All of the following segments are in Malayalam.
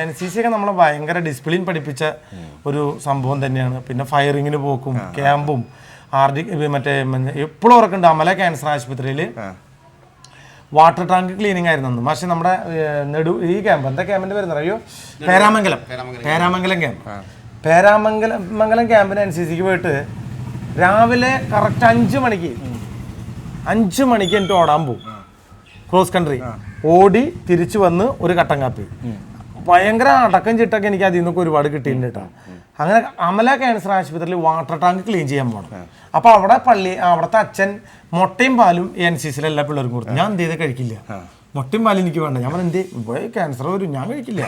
എൻ സി സി ഒക്കെ നമ്മളെ ഭയങ്കര ഡിസിപ്ലിൻ പഠിപ്പിച്ച ഒരു സംഭവം തന്നെയാണ്. പിന്നെ ഫയറിങ്ങിന് പോക്കും ക്യാമ്പും ആർ ഡി മറ്റേ എപ്പോഴും ഉറക്കുണ്ട്. അമല ക്യാൻസർ ആശുപത്രിയിൽ വാട്ടർ ടാങ്ക് ക്ലീനിങ് ആയിരുന്നു അന്ന്. പക്ഷെ നമ്മുടെ നെടു ഈ ക്യാമ്പ് എന്താ ക്യാമ്പിന്റെ പേര് അറിയോ? പേരാമംഗലം. പേരാമംഗലം. ക്യാമ്പ് പേരാമംഗലം മംഗലം ക്യാമ്പിന് എൻ സി സിക്ക് പോയിട്ട് രാവിലെ കറക്റ്റ് അഞ്ച് മണിക്ക് അഞ്ച് മണിക്ക് എനിക്ക് ഓടാൻ പോകും ക്രോസ് കൺട്രി ഓടി തിരിച്ചു വന്ന് ഒരു കട്ടൻ കാപ്പി. ഭയങ്കര അടക്കം ചിട്ടൊക്കെ എനിക്ക് അതിൽ നിന്നൊക്കെ ഒരുപാട് കിട്ടിയിട്ടുണ്ട് കേട്ടോ. അങ്ങനെ അമല ക്യാൻസർ ആശുപത്രിയിൽ വാട്ടർ ടാങ്ക് ക്ലീൻ ചെയ്യാൻ പോകണം അപ്പൊ അവിടെ പള്ളി അവിടുത്തെ അച്ഛൻ മുട്ടയും പാലും എൻ സി സിയിലെ എല്ലാ പിള്ളേർക്കും കൊടുത്തു. ഞാൻ എന്ത് ചെയ്ത് കഴിക്കില്ല. മുട്ടയും പാലും എനിക്ക് വേണ്ട. ഞാൻ എന്ത്? ക്യാൻസർ വരും. ഞാൻ കഴിക്കില്ല.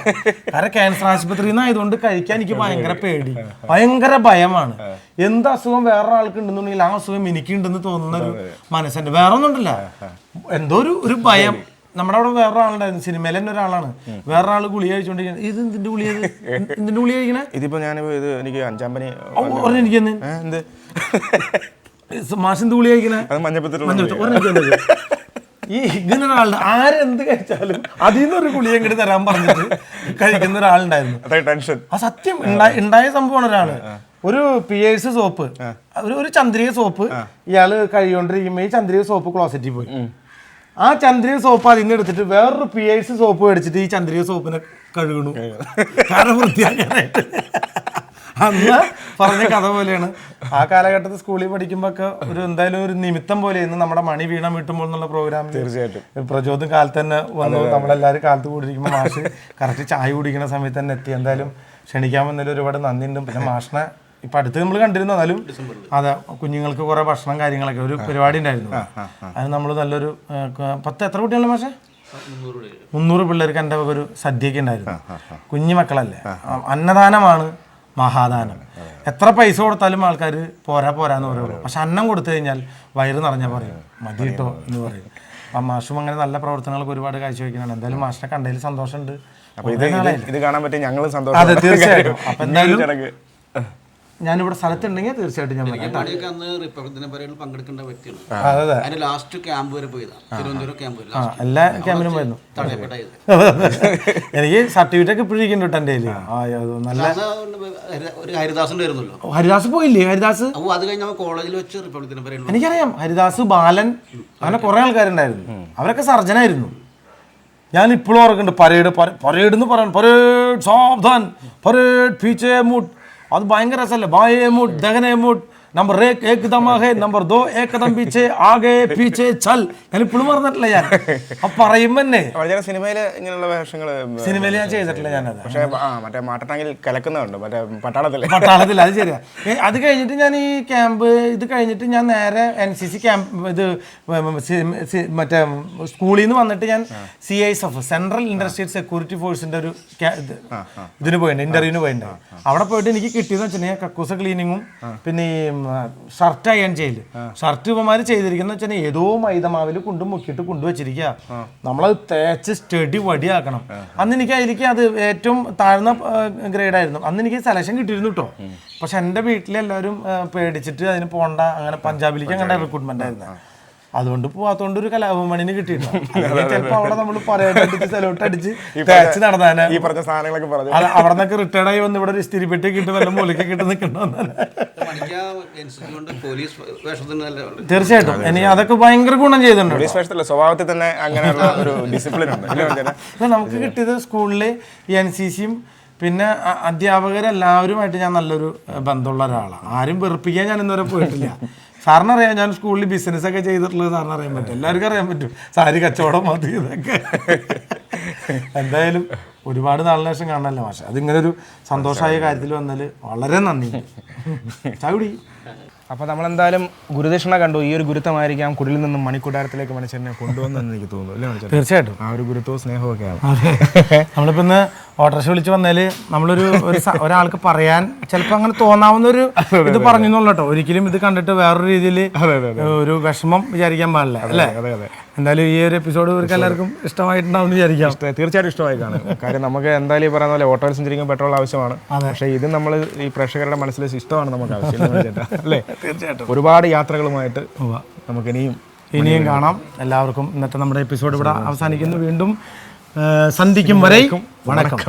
കാരണം ക്യാൻസർ ആശുപത്രിയിൽ നിന്ന് ആയതുകൊണ്ട് കഴിക്കാൻ എനിക്ക് ഭയങ്കര പേടി. ഭയങ്കര ഭയമാണ്. എന്ത് അസുഖം വേറെ ആൾക്ക് ഉണ്ടെന്നുണ്ടെങ്കിൽ ആ അസുഖം എനിക്കുണ്ടെന്ന് തോന്നുന്ന ഒരു മനസ്സുണ്ട്. വേറെ ഒന്നും ഉണ്ടല്ല എന്തോ ഒരു ഒരു ഭയം. നമ്മുടെ അവിടെ വേറൊരാളുണ്ടായിരുന്നു സിനിമയിൽ തന്നെ ഒരാളാണ്. വേറൊരാൾ ഗുളിക കഴിച്ചോണ്ടിരിക്കുന്നത് ഇത് എന്തിന്റെ ഗുളിക ഇത്? എന്തിന്റെ ഗുളിക കഴിക്കണേ? ഇതിപ്പോ ഞാൻ ഇത് എനിക്ക് അഞ്ചാം പനി പറഞ്ഞു എനിക്കെന്ന് ഏ, എന്ത്? മാസം ഗുളിക കഴിക്കണേ? അത് മഞ്ഞപ്പത്തിലുള്ള മഞ്ഞൾ ഒരെണ്ണം ഈ ഇങ്ങനെ ഒരാളുടെ ആരെന്ത് കഴിച്ചാലും അതിൽ നിന്നൊരു ഗുളിക ഇങ്ങോട്ട് തരാൻ പറഞ്ഞിട്ട് കഴിക്കുന്ന ഒരാളുണ്ടായിരുന്നു. ടെൻഷൻ. ആ സത്യം ഉണ്ടായ ഉണ്ടായ സംഭവമാണ് ഒരാൾ. ഒരു പിയേഴ്സ് സോപ്പ്. ഒരു ഒരു ചന്ദ്രിക സോപ്പ്. ഇയാൾ കഴിയോണ്ടിരിക്കുമ്പോ ഈ ചന്ദ്രിക സോപ്പ് ക്ലോസറ്റിൽ പോയി. ആ ചന്ദ്രിക സോപ്പ് അതിൽ നിന്ന് എടുത്തിട്ട് വേറൊരു പി പിയേഴ്സ് സോപ്പ് മേടിച്ചിട്ട് ഈ ചന്ദ്രിക സോപ്പിനെ കഴുകണു. കാരണം വൃത്തിയാക്കാനായിട്ട്. അന്ന് പറഞ്ഞ കഥ പോലെയാണ്. ആ കാലഘട്ടത്തിൽ സ്കൂളിൽ പഠിക്കുമ്പോ ഒക്കെ ഒരു എന്തായാലും ഒരു നിമിത്തം പോലെ ഇന്ന് നമ്മുടെ മണി വീണ വീട്ടുമ്പോൾ എന്നുള്ള പ്രോഗ്രാം തീർച്ചയായിട്ടും. പ്രചോദം കാലത്ത് തന്നെ വന്നു. നമ്മളെല്ലാവരും കാലത്ത് കൂടിയിരിക്കുമ്പോൾ മാഷ് കറക്റ്റ് ചായ കുടിക്കുന്ന സമയത്ത് തന്നെ എത്തി. എന്തായാലും ക്ഷണിക്കാൻ വന്നതിൽ ഒരുപാട് നന്ദിയുണ്ട്. പിന്നെ മാഷിനെ ഇപ്പൊ അടുത്ത് നമ്മൾ കണ്ടിരുന്നു എന്നാലും അതെ കുഞ്ഞുങ്ങൾക്ക് കുറെ ഭക്ഷണം കാര്യങ്ങളൊക്കെ ഒരു പരിപാടി ഉണ്ടായിരുന്നു. അത് നമ്മൾ നല്ലൊരു പത്ത് എത്ര കുട്ടികളുടെ മാഷെ? മുന്നൂറ് പിള്ളേർക്ക് എന്റെ ഒരു സദ്യയൊക്കെ ഉണ്ടായിരുന്നു. കുഞ്ഞു മക്കളല്ലേ? അന്നദാനമാണ് മഹാദാനം. എത്ര പൈസ കൊടുത്താലും ആൾക്കാർ പോരാ പോരാന്ന് പറയുള്ളൂ പക്ഷെ അന്നം കൊടുത്തു കഴിഞ്ഞാൽ വയറ് നിറഞ്ഞ പറയും. മതി കിട്ടോ എന്ന് പറയും. അപ്പം മാഷും അങ്ങനെ നല്ല പ്രവർത്തനങ്ങൾക്ക് ഒരുപാട് കാഴ്ചവെക്കുന്നുണ്ട്. എന്തായാലും മാഷിനെ കണ്ടതിൽ സന്തോഷമുണ്ട്. ഇത് കാണാൻ പറ്റും ഞങ്ങൾ സന്തോഷം അതെ തീർച്ചയായിട്ടും. അപ്പൊ എന്തായാലും ഞാനിവിടെ സ്ഥലത്തുണ്ടെങ്കിൽ തീർച്ചയായിട്ടും ഞാൻ പറയാം മണിയൊക്കെ അന്ന് റിപ്പബ്ലിക് ദിന പരേഡിൽ പങ്കെടുക്കേണ്ട വ്യക്തിയാണ്. അതെ അതിന്റെ ലാസ്റ്റ് ക്യാമ്പ് വരെ പോയതാണ് തിരുവനന്തപുരം ക്യാമ്പ് വരെ എല്ലാ ക്യാമ്പിലും ഇത് എനിക്ക് സർട്ടിഫിക്കറ്റ് ഒക്കെ ഇപ്പോഴും കിട്ടും എന്റെ കയ്യിൽ ആ. അത് നല്ല അന്ന് ഹരി- ഒരു ഹരിദാസിന്റെ ആയിരുന്നല്ലോ ഹരിദാസ് പോയില്ലേ? ഹരിദാസ്? അപ്പോൾ അത് കഴിഞ്ഞ് നമ്മൾ കോളേജിൽ വെച്ച് റിപ്പബ്ലിക് ദിന പരേഡിൽ എനിക്കറിയാം ഹരിദാസ് ബാലൻ അങ്ങനെ കുറെ ആൾക്കാരുണ്ടായിരുന്നു. അവരൊക്കെ സർജനായിരുന്നു ഞാൻ ഇപ്പോഴും ഓർക്കുന്നുണ്ട് പരേഡ് പരേഡ് എന്ന് പറയാൻ പരേഡ് സാവധാൻ പരേഡ് പീച്ചേ മുട്ട്. അത് ഭയങ്കര രസമല്ലേ? ബായേ മുട്ട് ദഹനെ മുട്ട്. നമ്പർ ഏക് നമ്പർ ദോ പീച്ചേ ആകെ പീച്ചേ ചൽ. ഞാൻ ഇപ്പോഴും പറഞ്ഞിട്ടില്ല ഞാൻ അപ്പൊ പറയുമ്പോ തന്നെ വളരെ സിനിമയിൽ ഇങ്ങനെയുള്ള വേഷങ്ങൾ സിനിമയിൽ ഞാൻ ചെയ്തിട്ടില്ല ഞാനത്. പക്ഷെ ആ മറ്റേ മാട്ടട്ടാങ്കിൽ കലക്കുന്നുണ്ട് മറ്റേ പട്ടാളത്തിൽ. പട്ടാളത്തിൽ അത് ശരിയാ. അത് കഴിഞ്ഞിട്ട് ഞാൻ ഈ ക്യാമ്പ് ഇത് കഴിഞ്ഞിട്ട് ഞാൻ നേരെ എൻ സി സി ക്യാമ്പ് ഇത് മറ്റേ സ്കൂളിൽ നിന്ന് വന്നിട്ട് ഞാൻ C I S F central industrial security ഫോഴ്സിന്റെ ഒരു ഇത് ഇതിന് പോയിട്ടുണ്ട് ഇന്റർവ്യൂവിന് പോയിട്ടുണ്ട് അവിടെ പോയിട്ട് എനിക്ക് കിട്ടിയെന്ന് വെച്ചിട്ടുണ്ടെങ്കിൽ കക്കൂസ ക്ലീനിങ്ങും പിന്നെ ഈ ഷർട്ട് അയൺ ചെയ്യൽ. ഷർട്ട് ഇവന്മാര് ചെയ്തിരിക്കുന്ന വെച്ചാൽ ഏതോ മൈദമാവിൽ കൊണ്ടു മുക്കിയിട്ട് കൊണ്ടുവച്ചിരിക്കുക നമ്മളത് തേച്ച് സ്റ്റഡി വടിയാക്കണം. അന്ന് എനിക്ക് അതിലേക്ക് അത് ഏറ്റവും താഴ്ന്ന ഗ്രേഡ് ആയിരുന്നു. അന്ന് എനിക്ക് സെലക്ഷൻ കിട്ടിയിരുന്നു കേട്ടോ പക്ഷെ എന്റെ വീട്ടിലെല്ലാവരും പേടിച്ചിട്ട് അതിന് പോണ്ട അങ്ങനെ പഞ്ചാബിലേക്ക് അങ്ങനെ റിക്രൂട്ട്മെന്റ് ആയിരുന്നു. അതുകൊണ്ട് പോവാത്തോണ്ട് ഒരു കലാഭവമണിന് കിട്ടിയിട്ടുണ്ട് അവിടെ നമ്മൾ പറയായിട്ട് സെലോട്ട് അടിച്ച് തേച്ച് നടന്നാനെ ഈ പറഞ്ഞ സാധനങ്ങളൊക്കെ പറഞ്ഞു. അത് അവിടെ നിന്നൊക്കെ റിട്ടയർഡ് ആയി വന്ന് ഇവിടെ ഒരു സ്ഥിരിപ്പെട്ടി കിട്ടും വല്ല മൂലയ്ക്ക് കിട്ടും നിൽക്കണമെന്നാണ് തീർച്ചയായിട്ടും. ഇനി അതൊക്കെ ഭയങ്കര ഗുണം ചെയ്തിട്ടുണ്ട്. സ്വഭാവത്തിൽ തന്നെ അങ്ങനെയുള്ള ഒരു ഡിസിപ്ലിൻ ഉണ്ട്. നമുക്ക് കിട്ടിയത് സ്കൂളിൽ എൻ സി സിയും പിന്നെ അധ്യാപകരെല്ലാവരുമായിട്ട് ഞാൻ നല്ലൊരു ബന്ധമുള്ള ഒരാളാണ്. ആരും വെറുപ്പിക്കാൻ ഞാൻ ഇന്നുവരെ പോയിട്ടില്ല. സാറിന് അറിയാം ഞാൻ സ്കൂളിൽ ബിസിനസ് ഒക്കെ ചെയ്തിട്ടുള്ളത് സാറിന് അറിയാൻ പറ്റും. എല്ലാവർക്കും അറിയാൻ പറ്റും. സാരി കച്ചവടം മതി ഇതൊക്കെ. എന്തായാലും ഒരുപാട് നാളിന് ശേഷം കാണാനല്ലോ മാഷെ. അതിങ്ങനെ ഒരു സന്തോഷമായ കാര്യത്തിൽ വന്നാൽ വളരെ നന്ദി. ചാകുടി അപ്പോൾ നമ്മളെന്തായാലും ഗുരുദക്ഷിണ കണ്ടു. ഈ ഒരു ഗുരുത്വമായിരിക്കാം കുടിലിൽ നിന്നും മണിക്കൂടാരത്തിലേക്ക് മനുഷ്യനെ കൊണ്ടുവന്നെന്ന് എനിക്ക് തോന്നുന്നു. അല്ലേ മനുഷ്യൻ തീർച്ചയായിട്ടും. ആ ഒരു ഗുരുത്വവും സ്നേഹവും നമ്മളിപ്പോൾ നമ്മളിപ്പോ ഇന്ന് ഓട്ടോറിക്ഷ വിളിച്ച് വന്നാൽ നമ്മളൊരു ഒരു സ- ഒരാൾക്ക് പറയാൻ ചിലപ്പോൾ അങ്ങനെ തോന്നാവുന്ന ഒരു ഇത് പറഞ്ഞു കേട്ടോ. ഒരിക്കലും ഇത് കണ്ടിട്ട് വേറൊരു രീതിയിൽ ഒരു വിഷമം വിചാരിക്കാൻ പാടില്ല. അല്ലേ? അതെ അതെ. എന്തായാലും ഈ ഒരു എപ്പിസോഡ് ഇവർക്ക് എല്ലാവർക്കും ഇഷ്ടമായിട്ടുണ്ടാവും വിചാരിക്കാം. തീർച്ചയായിട്ടും ഇഷ്ടമായി കാണും. കാര്യം നമുക്ക് എന്തായാലും ഈ പറയുന്ന പോലെ ഓട്ടോയിൽ സഞ്ചരിക്കുമ്പോൾ പെട്രോൾ ആവശ്യമാണ്. പക്ഷേ ഇത് നമ്മൾ ഈ പ്രേക്ഷകരുടെ മനസ്സിൽ ഇഷ്ടമാണ് നമുക്ക് ആവശ്യം? അല്ലേ? തീർച്ചയായിട്ടും. ഒരുപാട് യാത്രകളുമായിട്ട് നമുക്ക് ഇനിയും ഇനിയും കാണാം. എല്ലാവർക്കും ഇന്നത്തെ നമ്മുടെ എപ്പിസോഡ് ഇവിടെ അവസാനിക്കുന്നു. വീണ്ടും സന്ധിക്കും വരെ വണക്കം.